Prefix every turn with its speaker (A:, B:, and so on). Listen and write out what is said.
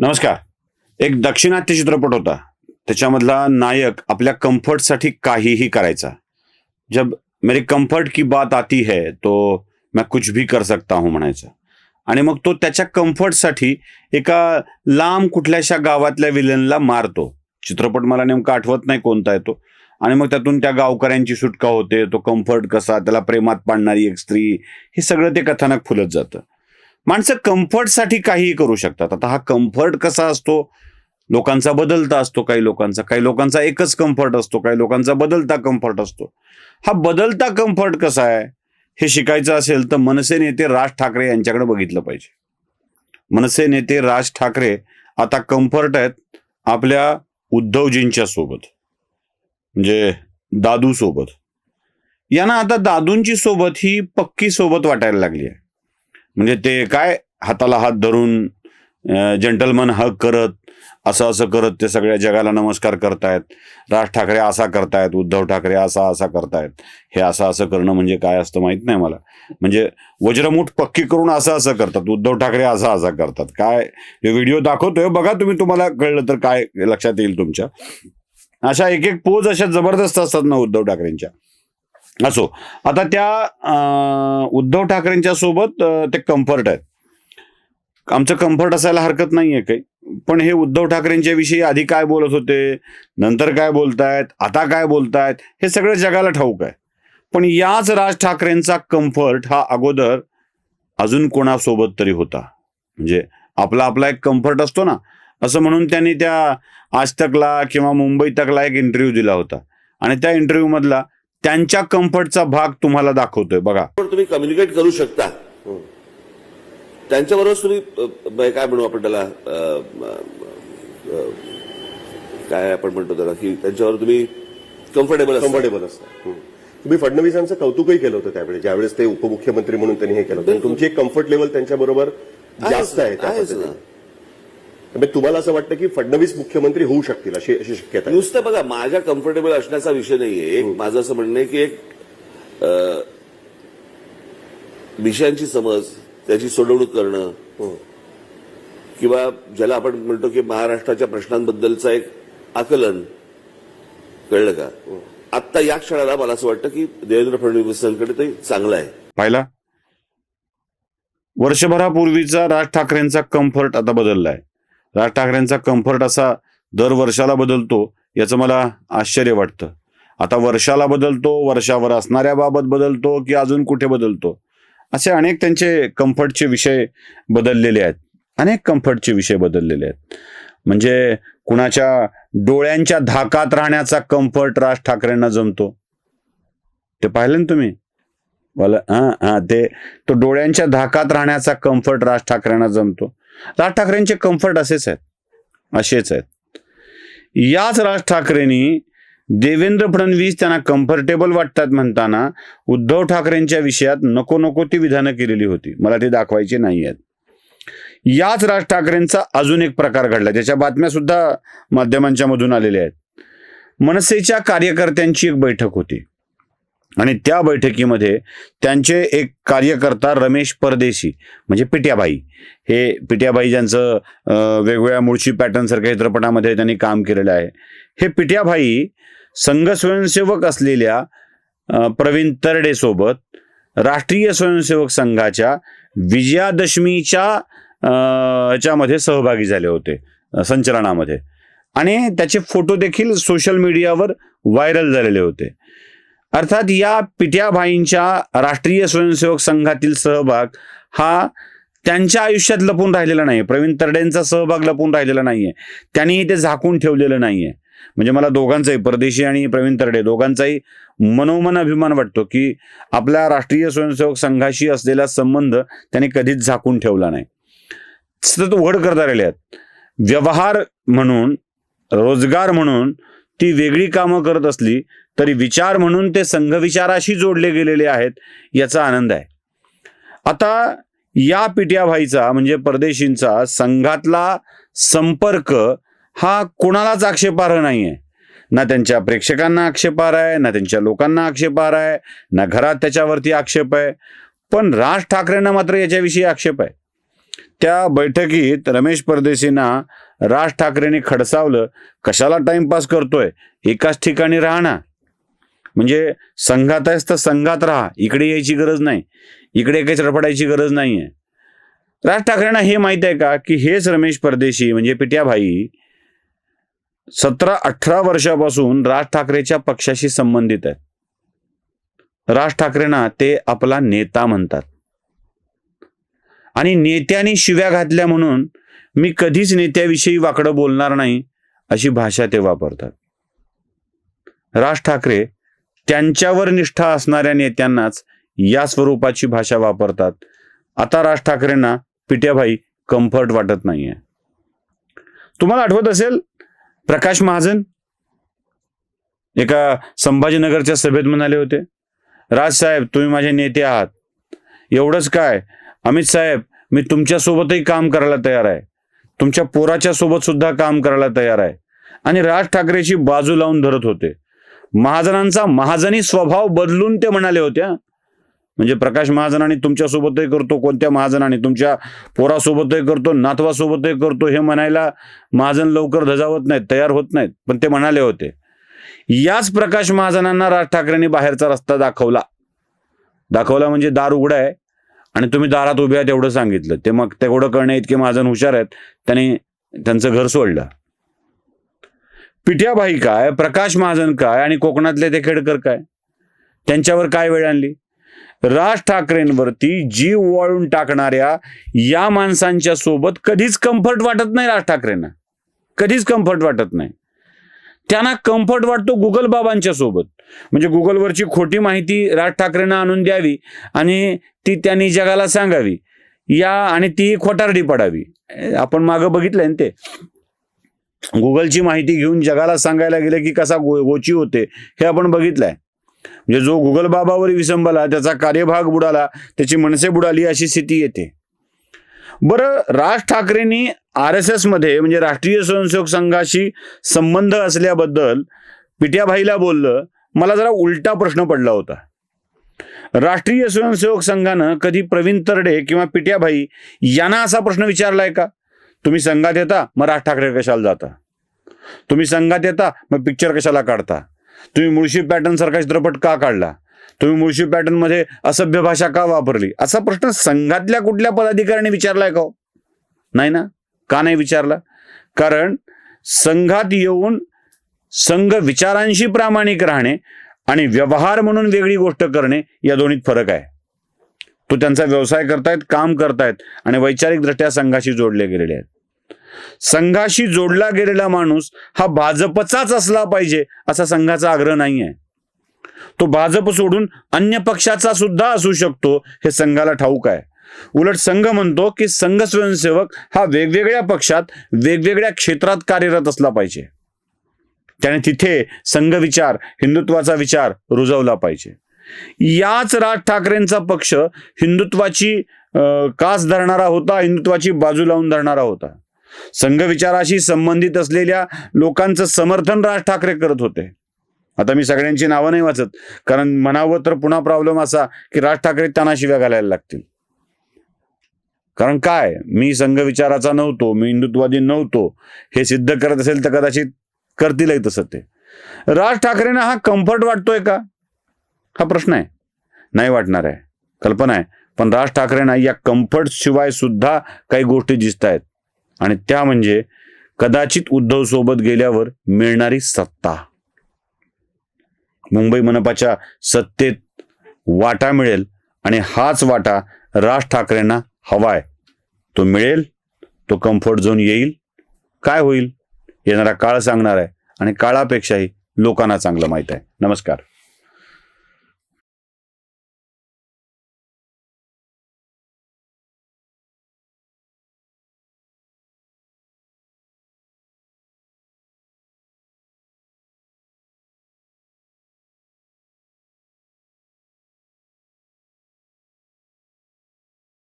A: नमस्कार. एक दक्षिणात्य चित्रपट होता. त्याच्यामधला नायक आपल्या कम्फर्टसाठी काहीही करायचा. जब मेरे कम्फर्ट की बात आती है तो मैं कुछ भी कर सकता हूं म्हणायचा. आणि मग तो त्याच्या कम्फर्टसाठी एका लांब कुठल्याशा गावातल्या विलनला मारतो. चित्रपट मला नेमका आठवत नाही कोणता येतो आणि मग त्यातून त्या गावकऱ्यांची सुटका होते तो कम्फर्ट कसा त्याला प्रेमात पाडणारी एक स्त्री हे सगळं ते कथानक फुलत जातं. माणसं कम्फर्टसाठी काहीही करू शकतात. आता हा कम्फर्ट कसा असतो? लोकांचा बदलता असतो काही लोकांचा. काही लोकांचा एकच कम्फर्ट असतो काही लोकांचा बदलता कम्फर्ट असतो. हा बदलता कम्फर्ट कसा आहे? हे शिकायचं असेल तर मनसे नेते राज ठाकरे यांच्याकडे बघितलं पाहिजे. मनसे नेते राज ठाकरे आता कम्फर्ट आहेत आपल्या उद्धवजींच्या सोबत. म्हणजे दादू सोबत यांना आता दादूंची सोबत ही पक्की सोबत वाटायला लागली आहे. म्हणजे ते काय हाताला हात धरून जंटलमन हक करत असं असं करत ते सगळ्या जगाला नमस्कार करतायत. राज ठाकरे असा करतायत उद्धव ठाकरे असा असा करतायत. हे असं असं करणं म्हणजे काय असतं माहीत नाही मला. म्हणजे वज्रमूठ पक्की करून असं असं करतात. उद्धव ठाकरे असा असा करतात. काय हे व्हिडिओ दाखवतोय बघा तुम्ही तुम्हाला कळलं तर काय लक्षात येईल तुमच्या. अशा एक एक पोज अशा जबरदस्त असतात ना उद्धव ठाकरेंच्या. असो. आता त्या उद्धव ठाकरेंच्या सोबत ते कम्फर्ट आहेत. आमचं कम्फर्ट असायला हरकत नाहीये काही. पण हे उद्धव ठाकरेंच्या विषयी आधी काय बोलत होते? नंतर काय बोलतायत? आता काय बोलतायत? हे सगळं जगाला ठाऊक आहे. पण याच राज ठाकरेंचा कम्फर्ट हा अगोदर अजून कोणासोबत तरी होता. म्हणजे आपला आपला एक कम्फर्ट असतो ना. असं म्हणून त्यांनी त्या आज तकला किंवा मुंबई तकला एक इंटरव्ह्यू दिला होता. आणि त्या इंटरव्ह्यूमधला मधला त्यांच्या कम्फर्टचा भाग तुम्हाला दाखवतोय बघा.
B: पण तुम्ही कम्युनिकेट करू शकता. त्यांच्याबरोबर तुम्ही काय म्हणू आपण त्याला काय आपण म्हणतो त्याला की त्यांच्यावर तुम्ही कम्फर्टेबल
C: कम्फर्टेबल असतं. तुम्ही फडणवीसांचं कौतुकही केलं होतं त्यावेळी ज्यावेळेस ते उपमुख्यमंत्री म्हणून त्यांनी हे केलं होतं. तुमची एक कम्फर्ट लेवल त्यांच्याबरोबर जास्त आहे म्हणजे तुम्हाला असं वाटतं की फडणवीस मुख्यमंत्री होऊ शकतील अशी अशी शक्यता आहे?
B: नुसतं बघा माझ्या कम्फर्टेबल असण्याचा विषय नाहीये. एक माझं असं म्हणणं आहे की एक अ, विषयांची समज त्याची सोडवणूक करणं किंवा ज्याला आपण म्हणतो की महाराष्ट्राच्या प्रश्नांबद्दलचं एक आकलन कळलं का? आत्ता या क्षणाला मला असं वाटतं की देवेंद्र फडणवीसांकडे ते चांगलं आहे.
A: पाहिला? वर्षभरापूर्वीचा राज ठाकरेंचा कम्फर्ट आता बदललाय. राज ठाकरेंचा कम्फर्ट असा दर वर्षाला बदलतो याचं मला आश्चर्य वाटतं. आता वर्षाला बदलतो वर्षावर असणाऱ्या बाबत बदलतो की अजून कुठे बदलतो? असे अनेक त्यांचे कम्फर्टचे विषय बदललेले आहेत. अनेक कम्फर्टचे विषय बदललेले आहेत. म्हणजे कुणाच्या डोळ्यांच्या धाकात राहण्याचा कम्फर्ट राज ठाकरेंना जमतो. ते पाहिलं ना तुम्ही? मला हां हां ते तो डोळ्यांच्या धाकात राहण्याचा कम्फर्ट राज ठाकरेंना जमतो. राज ठाकरेंचे कम्फर्ट असेच आहेत. असेच आहेत. याच राज ठाकरेंनी देवेंद्र फडणवीस त्यांना कम्फर्टेबल वाटतात म्हणताना उद्धव ठाकरेंच्या विषयात नको नको ती विधानं केलेली होती. मला ती दाखवायची नाही आहेत. याच राज ठाकरेंचा अजून एक प्रकार घडला. ज्याच्या बातम्या सुद्धा माध्यमांच्या मधून आलेल्या आहेत. मनसेच्या कार्यकर्त्यांची एक बैठक होती. आणि त्या बैठकीमध्ये त्यांचे एक कार्यकर्ता रमेश परदेशी म्हणजे पिट्याबाई. हे पिट्याबाई ज्यांचं वेगवेगळ्या मुळशी पॅटर्नसारख्या चित्रपटामध्ये त्यांनी काम केलेलं आहे. हे पिट्याबाई संघ स्वयंसेवक असलेल्या प्रवीण तरडे सोबत राष्ट्रीय स्वयंसेवक संघाच्या विजयादशमीच्या ह्याच्यामध्ये सहभागी झाले होते संचलनामध्ये. आणि त्याचे फोटो देखील सोशल मीडियावर व्हायरल झालेले होते. अर्थात या पिट्याभाईंच्या राष्ट्रीय स्वयंसेवक संघातील सहभाग हा त्यांच्या आयुष्यात लपून राहिलेला नाही प्रवीण तरडेंचा सहभाग लपून राहिलेला नाहीये. त्यांनी ते झाकून ठेवलेलं नाहीये. म्हणजे मला दोघांचाही परदेशी आणि प्रवीण तरडे दोघांचाही मनोमन अभिमान वाटतो की आपल्या राष्ट्रीय स्वयंसेवक संघाशी असलेला संबंध त्यांनी कधीच झाकून ठेवला नाही. सतत उघड करता राहिले आहेत. व्यवहार म्हणून रोजगार म्हणून ती वेगळी कामं करत असली तरी विचार म्हणून ते संघविचाराशी जोडले गेलेले आहेत याचा आनंद आहे. आता या पिट्याभाईचा म्हणजे परदेशींचा संघातला संपर्क हा कोणालाच आक्षेपार्ह नाही आहे ना त्यांच्या प्रेक्षकांना आक्षेपार्ह आहे ना त्यांच्या लोकांना आक्षेपार आहे ना घरात त्याच्यावरती आक्षेप आहे. पण राज ठाकरेंना मात्र याच्याविषयी आक्षेप आहे. त्या बैठकीत रमेश परदेशींना राज ठाकरेंनी खडसावलं कशाला टाइमपास करतोय? एकाच ठिकाणी राहणार म्हणजे संघात आहेस तर संघात राहा. इकडे यायची गरज नाही. इकडे काही रफडायची गरज नाहीये. राज ठाकरेंना हे माहीत आहे का की हेच रमेश परदेशी म्हणजे पिट्याभाई सतरा अठरा वर्षापासून राज ठाकरेच्या पक्षाशी संबंधित आहेत. राज ठाकरेंना ते आपला नेता म्हणतात. आणि नेत्याने शिव्या घातल्या म्हणून मी कधीच नेत्याविषयी वाकडं बोलणार नाही अशी भाषा ते वापरतात. राज ठाकरे त्यांच्यावर निष्ठा असणाऱ्या नेत्यांनाच या स्वरूपाची भाषा वापरतात. आता राज ठाकरेंना पिट्याभाई कम्फर्ट वाटत नाहीये. तुम्हाला आठवत असेल प्रकाश महाजन एका संभाजीनगरच्या सभेत म्हणाले होते राजसाहेब तुम्ही माझे नेते आहात. एवढंच काय? अमित साहेब मी तुमच्या सोबतही काम करायला तयार आहे. तुमच्या पोराच्या सोबत सुद्धा काम करायला तयार आहे. आणि राज ठाकरेची बाजू लावून धरत होते. महाजनांचा महाजनी स्वभाव बदलून ते म्हणाले होत्या म्हणजे प्रकाश महाजनाने तुमच्यासोबतही करतो कोणत्या महाजनाने? तुमच्या पोरासोबतही करतो नातवासोबतही करतो हे म्हणायला महाजन लवकर धजावत नाहीत तयार होत नाहीत पण ते म्हणाले होते. याच प्रकाश महाजनांना राज ठाकरेंनी बाहेरचा रस्ता दाखवला. दाखवला म्हणजे दार उघडा आहे आणि तुम्ही दारात उभे आहात एवढं सांगितलं. ते मग तेवढं कळणे इतके महाजन हुशार आहेत त्यांनी त्यांचं घर सोडलं. पिठ्याबाई काय प्रकाश महाजन काय आणि कोकणातले ते खेडकर काय? त्यांच्यावर काय वेळ आणली? राज ठाकरेंवरती जीव वाळून टाकणाऱ्या या माणसांच्या सोबत कधीच कम्फर्ट वाटत नाही राज ठाकरेंना. कधीच कम्फर्ट वाटत नाही. त्यांना कम्फर्ट वाटतो गुगल बाबांच्या सोबत. म्हणजे गुगलवरची खोटी माहिती राज ठाकरेंना आणून द्यावी आणि ती त्यांनी जगाला सांगावी. या आणि ती खोटारडी पडावी. आपण मागं बघितलंय ना ते. गुगलची माहिती घेऊन जगाला सांगायला गेलं की कसा गो गोची होते हे आपण बघितलंय. म्हणजे जो गुगल बाबावर विसंबला त्याचा कार्यभाग बुडाला त्याची मनसे बुडाली अशी स्थिती येते. बरं राज ठाकरेंनी आर एस एसमध्ये म्हणजे राष्ट्रीय स्वयंसेवक संघाशी संबंध असल्याबद्दल पिट्याभाईला बोललं मला जरा उलटा प्रश्न पडला होता. राष्ट्रीय स्वयंसेवक संघानं कधी प्रवीण तरडे किंवा पिट्याभाई यांना असा प्रश्न विचारलाय का? तुम्ही संघात येता मग राज ठाकरे कशाला जाता? तुम्ही संघात येता मग पिक्चर कशाला काढता? तुम्ही मुळशी पॅटर्न सारखा चित्रपट का काढला? तुम्ही मुळशी पॅटर्नमध्ये असभ्य भाषा का वापरली? असा प्रश्न संघातल्या कुठल्या पदाधिकाऱ्याने विचारलाय का हो? नाही ना? का नाही विचारला? कारण संघात येऊन संघ विचारांशी प्रामाणिक राहणे आणि व्यवहार म्हणून वेगळी गोष्ट करणे या दोन्हीत फरक आहे. तो त्यांचा व्यवसाय करतायत काम करतायत आणि वैचारिकदृष्ट्या संघाशी जोडले गेलेले आहेत. संघाशी जोडला गेलेला माणूस हा भाजपचाच असला पाहिजे असा संघाचा आग्रह नाही आहे तो भाजप सोडून अन्य पक्षाचा सुद्धा असू शकतो हे संघाला ठाऊक आहे. उलट संघ म्हणतो की संघ स्वयंसेवक हा वेगवेगळ्या पक्षात वेगवेगळ्या क्षेत्रात कार्यरत असला पाहिजे. त्याने तिथे संघ विचार हिंदुत्वाचा विचार रुजवला पाहिजे. याच राज ठाकरेंचा पक्ष हिंदुत्वाची कास धरणारा होता हिंदुत्वाची बाजू लावून धरणारा होता. संघ विचाराशी संबंधित असलेल्या लोकांचं समर्थन राज ठाकरे करत होते. आता मी सगळ्यांची नावं नाही वाचत कारण म्हणावं तर पुन्हा प्रॉब्लेम असा की राज ठाकरे त्यांना शिव्या घालायला लागतील. कारण काय? मी संघ विचाराचा नव्हतो मी हिंदुत्वादी नव्हतो. हे सिद्ध करत असेल तर कदाचित करतीलही तसं ते. राज ठाकरेंना हा कम्फर्ट वाटतोय का? हा प्रश्न आहे. नाही वाटणार आहे. कल्पना आहे. पण राज ठाकरेंना या कम्फर्ट शिवाय सुद्धा काही गोष्टी दिसत आहेत. आणि त्या म्हणजे कदाचित उद्धव सोबत गेल्यावर मिळणारी सत्ता. मुंबई मनपाच्या सत्तेत वाटा मिळेल आणि हाच वाटा राज ठाकरेंना हवाय तो मिळेल तो कम्फर्ट झोन येईल. काय होईल? येणारा काळ सांगणार आहे. आणि काळापेक्षाही लोकांना चांगलं माहीत आहे. नमस्कार.